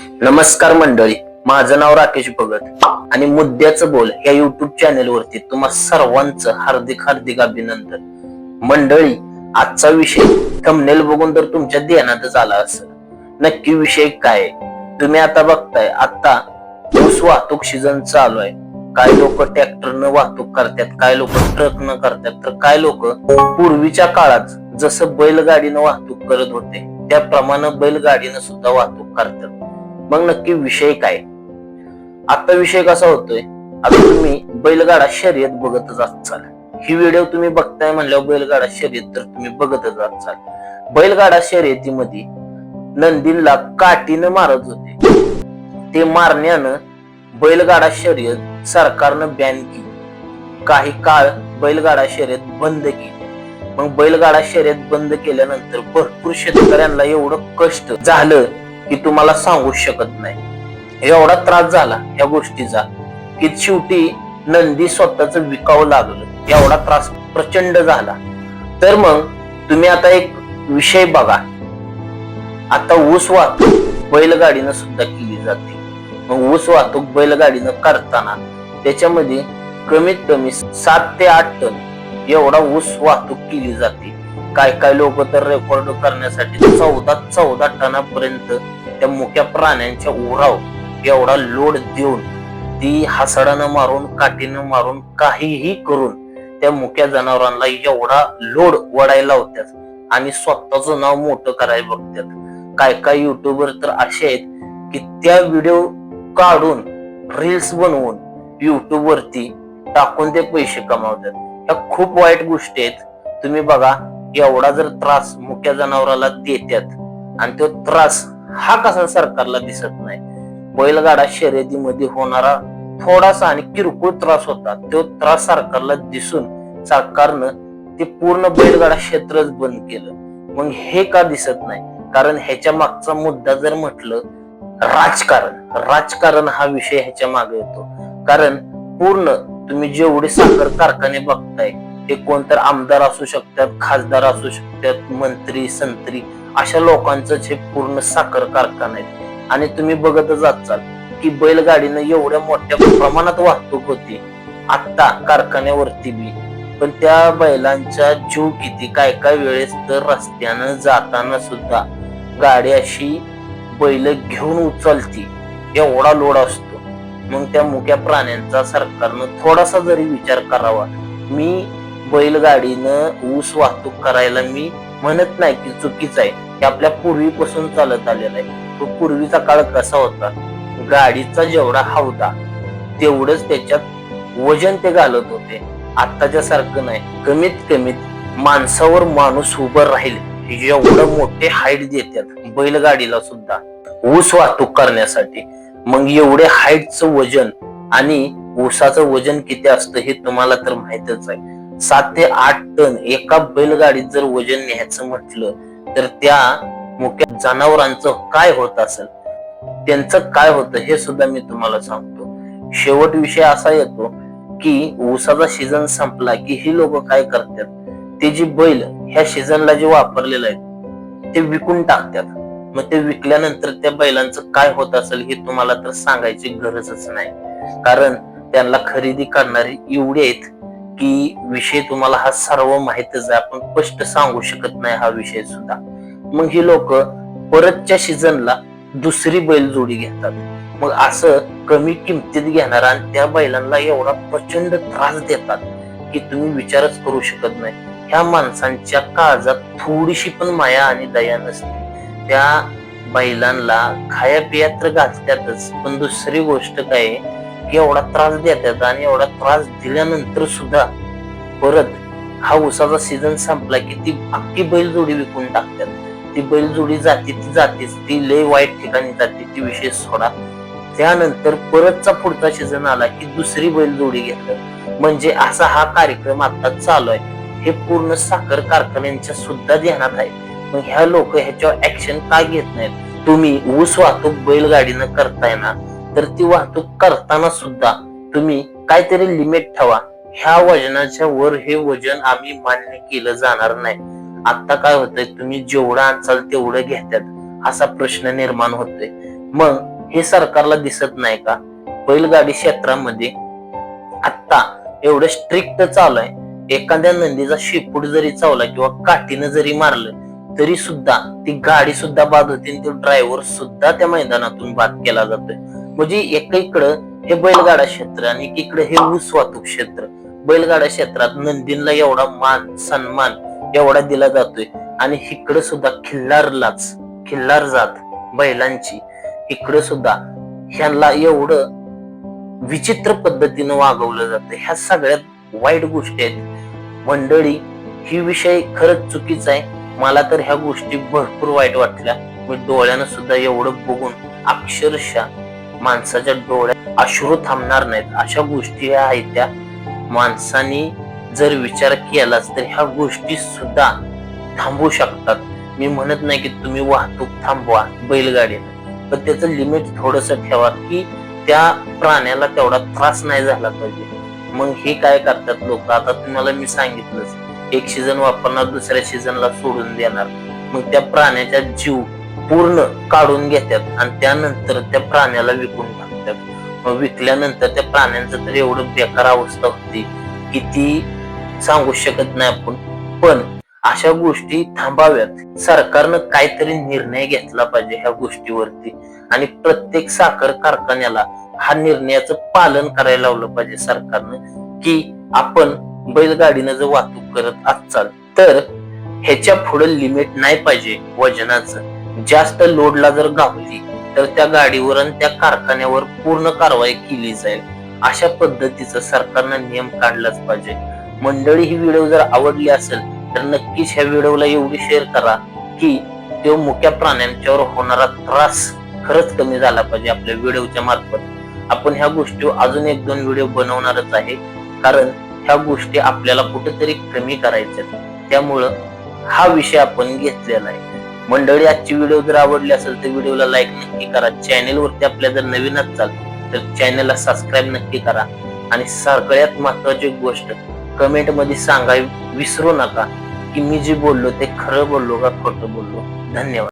नमस्कार मंडळी माझं नाव राकेश भगत आणि मुद्द्याचं बोल या युट्यूब चॅनेल वरती तुम्हा सर्वांचं हार्दिक हार्दिक अभिनंदन. मंडळी आजचा विषय थंबनेल बघून तर तुमच्या ध्यानातच आला असेल. नक्की विषय काय? तुम्ही आता बघताय आता ऊस वाहतूक सीझन चालू आहे. काय लोक ट्रॅक्टरनं वाहतूक करतात काय लोक ट्रक न करतात तर काय लोक पूर्वीच्या काळात जसं बैलगाडीनं वाहतूक करत होते त्याप्रमाणे बैलगाडीनं सुद्धा वाहतूक करतात. मग नक्की विषय काय? आता विषय कसा होतोय? आता तुम्ही बैलगाडा शर्यत बघतच असाल ही व्हिडिओ तुम्ही बघताय म्हणल्यावर बैलगाडा शर्यत तर तुम्ही बघतच असाल बैलगाडा शर्यतीमध्ये नंदीला काठीनं मारत होते. ते मारण्यानं बैलगाडा शर्यत सरकारनं बॅन केली. काही काळ बैलगाडा शर्यत बंद केली. मग बैलगाडा शर्यत बंद केल्यानंतर भरपूर शेतकऱ्यांना एवढं कष्ट झालं. की तुम्हाला सांगू शकत नाही. एवढा त्रास झाला या गोष्टीचा की शेवटी नंदी स्वतःच विकावं लागलं. एवढा त्रास प्रचंड झाला. तर मग तुम्ही आता एक विषय बघा. आता ऊस वाहतूक बैलगाडीनं सुद्धा केली जाते. मग ऊस वाहतूक बैलगाडीनं करताना त्याच्यामध्ये कमीत कमी सात ते आठ टन एवढा ऊस वाहतूक केली जाते. काय काय लोक तर रेकॉर्ड करण्यासाठी चौदा चौदा टनापर्यंत त्या मुक्या प्राण्यांच्या उराव एवढा लोड देऊन ती हासडानं मारून काठीनं मारून काहीही करून त्या मुक्या जनावरांना एवढा लोड वडायला होत्यात आणि स्वतःच नाव मोठं करायला बघतात. काय काय युट्यूबर तर असे आहेत की त्या व्हिडिओ काढून रील्स बनवून युट्यूब वरती टाकून ते पैसे कमावतात. ह्या खूप वाईट गोष्टी आहेत. तुम्ही बघा एवढा जर त्रास मुक्या जनावराला देतात आणि तो त्रास हा कसा सरकारला दिसत नाही. बैलगाडा शर्यतीमध्ये होणारा थोडासा आणि किरकोळ त्रास होता. तो त्रास सरकारला दिसून सरकारनं ते पूर्ण बैलगाडा क्षेत्रच बंद केलं. मग हे का दिसत नाही? कारण ह्याच्या मागचा मुद्दा जर म्हटलं राजकारण. राजकारण हा विषय ह्याच्या मागे येतो. कारण पूर्ण तुम्ही जेवढे साखर कारखाने बघताय ते कोणतर आमदार असू शकतात खासदार असू शकतात मंत्री संत्री अशा लोकांचं हे पूर्ण साखर कारखाना आहे आणि तुम्ही बघतच असाल की बैलगाडीनं एवढ्या मोठ्या प्रमाणात वाहतूक होती. आत्ता कारखान्यावरती बी. पण त्या बैलांचा जीव किती काय काय वेळेस तर रस्त्यानं जाताना सुद्धा गाडी अशी बैल घेऊन उचलती. एवढा लोड असतो. मग त्या मुक्या प्राण्यांचा सरकारनं थोडासा जरी विचार करावा मी बैलगाडीनं ऊस वाहतूक करायला मी म्हणत नाही की चुकीचं आहे. हे आपल्या पूर्वीपासून चालत आलेलं आहे. तो पूर्वीचा काळ कसा होता? गाडीचा जेवढा हौदा तेवढंच त्याच्यात वजन ते घालत होते. आत्ताच्या सारखं नाही. कमीत कमीत माणसावर माणूस उभं राहील एवढं मोठे हाईट देतात बैलगाडीला सुद्धा. ऊस वाहतूक करण्यासाठी. मग एवढे हाईटचं वजन आणि ऊसाचं वजन किती असतं हे तुम्हाला तर माहितच आहे. सात ते आठ टन एका बैलगाडीत जर वजन न्यायचं म्हटलं तर त्या मुख्य जनावरांचं काय होत असेल? त्यांचं काय होतं हे सुद्धा मी तुम्हाला सांगतो. शेवट विषय असा येतो की ऊसाचा सीझन संपला की ही लोक काय करतात? ते जी बैल ह्या सीझनला जे वापरलेलं आहे ते विकून टाकतात. मग ते विकल्यानंतर त्या बैलांचं काय होत असेल हे तुम्हाला तर सांगायची गरजच नाही. कारण त्यांना खरेदी करणारी एवढे आहेत की विषय तुम्हाला हा सर्व माहितच आहे आपण स्पष्ट सांगू शकत नाही हा विषय सुद्धा. मग ही लोक परतच्या सीझनला दुसरी बैल जोडी घेतात. मग असं कमी किमतीत घेणार आणि त्या बैलांना एवढा प्रचंड त्रास देतात की तुम्ही विचारच करू शकत नाही. ह्या माणसांच्या काळजात थोडीशी पण माया आणि दया नसते. त्या बैलांना खाया पिया तर घालतातच पण दुसरी गोष्ट काय आहे? एवढा त्रास देतात आणि एवढा त्रास दिल्यानंतर सुद्धा परत हा उसाचा सीझन संपला की ती अख्खी बैलजोडी विकून टाकतात. ती बैलजोडी जाते ती जातेच. ती लय वाईट ठिकाणी जाते ती विशेष सोडा. त्यानंतर परतचा पुढचा सीझन आला की दुसरी बैलजोडी घेतात म्हणजे असा हा कार्यक्रम आता चालू आहे. हे पूर्ण साखर कारखान्यांच्या सुद्धा ध्यानात आहे. मग ह्या लोक ह्याच्यावर ऍक्शन का घेत नाहीत? तुम्ही ऊस वाहतूक बैलगाडीनं करताय ना तर ती वाहतूक करताना सुद्धा तुम्ही काहीतरी लिमिट ठेवा. ह्या वजनाच्या वर हे वजन आम्ही मान्य केलं जाणार नाही. आता काय होतंय तुम्ही जेवढं आणचाल तेवढं घेतात असा प्रश्न निर्माण होतोय. मग हे सरकारला दिसत नाही का? बैलगाडी क्षेत्रामध्ये आत्ता एवढं स्ट्रिक्ट चालू आहे. एखाद्या नंदीचा शेपूट जरी चावला किंवा काठीनं जरी मारलं तरी सुद्धा ती गाडी सुद्धा बाद होती आणि तो ड्रायव्हर सुद्धा त्या मैदानातून बाद केला जातोय. म्हणजे एकीकडं हे बैलगाडा क्षेत्र आणि एकीकडे हे ऊस वाहतूक क्षेत्र. बैलगाडा क्षेत्रात नंदीनला एवढा मान सन्मान एवढा दिला जातोय. आणि इकडे सुद्धा खिल्लारलाच खिल्लार जात बैलांची. इकडे सुद्धा ह्यांना एवढं विचित्र पद्धतीनं वागवलं जातं. ह्या सगळ्यात वाईट गोष्टी आहेत. मंडळी ही विषय खरंच चुकीचा आहे. मला तर ह्या गोष्टी भरपूर वाईट वाटल्या. मी डोळ्यानं सुद्धा एवढं बघून अक्षरशः माणसाच्या डोळ्यात अश्रू थांबणार नाहीत. अशा गोष्टी आहेत त्या. माणसाने जर विचार केलाच तर ह्या गोष्टी सुद्धा थांबू शकतात. मी म्हणत नाही की तुम्ही वाहतूक थांबवा बैलगाडीनं पण त्याचं लिमिट थोडस ठेवा की त्या प्राण्याला तेवढा त्रास नाही झाला पाहिजे. मग हे काय करतात लोक? आता तुम्हाला मी सांगितलंच. एक सीझन वापरणार दुसऱ्या सीझनला सोडून देणार. मग त्या प्राण्याचा जीव पूर्ण काढून घेतात आणि त्यानंतर त्या प्राण्याला विकून टाकतात. मग विकल्यानंतर त्या प्राण्यांचं तर एवढं बेकार अवस्था होती की ती सांगू शकत नाही आपण. पण अशा गोष्टी थांबाव्यात. सरकारनं काहीतरी निर्णय घेतला पाहिजे ह्या गोष्टीवरती. आणि प्रत्येक साखर कारखान्याला हा निर्णयाचं पालन करायला लावलं पाहिजे सरकारनं की आपण बैलगाडीनं जर वाहतूक करत असाल तर ह्याच्या पुढे लिमिट नाही पाहिजे वजनाचं. जास्त लोडला जर गावली तर त्या गाडीवर आणि त्या कारखान्यावर पूर्ण कारवाई केली जाईल. अशा पद्धतीचा सरकारनं नियम काढलाच पाहिजे. मंडळी ही व्हिडिओ जर आवडली असेल तर नक्कीच ह्या व्हिडिओला एवढी शेअर करा की तो मुक्या प्राण्यांच्यावर होणारा त्रास खरंच कमी झाला पाहिजे आपल्या व्हिडिओच्या मार्फत. आपण ह्या गोष्टी अजून एक दोन व्हिडिओ बनवणारच आहे कारण ह्या गोष्टी आपल्याला कुठेतरी कमी करायच्या त्यामुळं हा विषय आपण घेतलेला आहे. मंडळी आजची व्हिडिओ जर आवडली असेल तर व्हिडिओला लाईक नक्की करा. चॅनेल वरती आपल्या जर नवीन असाल तर चॅनेलला सबस्क्राईब नक्की करा. आणि सगळ्यात महत्वाची गोष्ट कमेंटमध्ये विसरू नका की मी जे बोललो ते खरं बोललो का खोटं बोललो. धन्यवाद.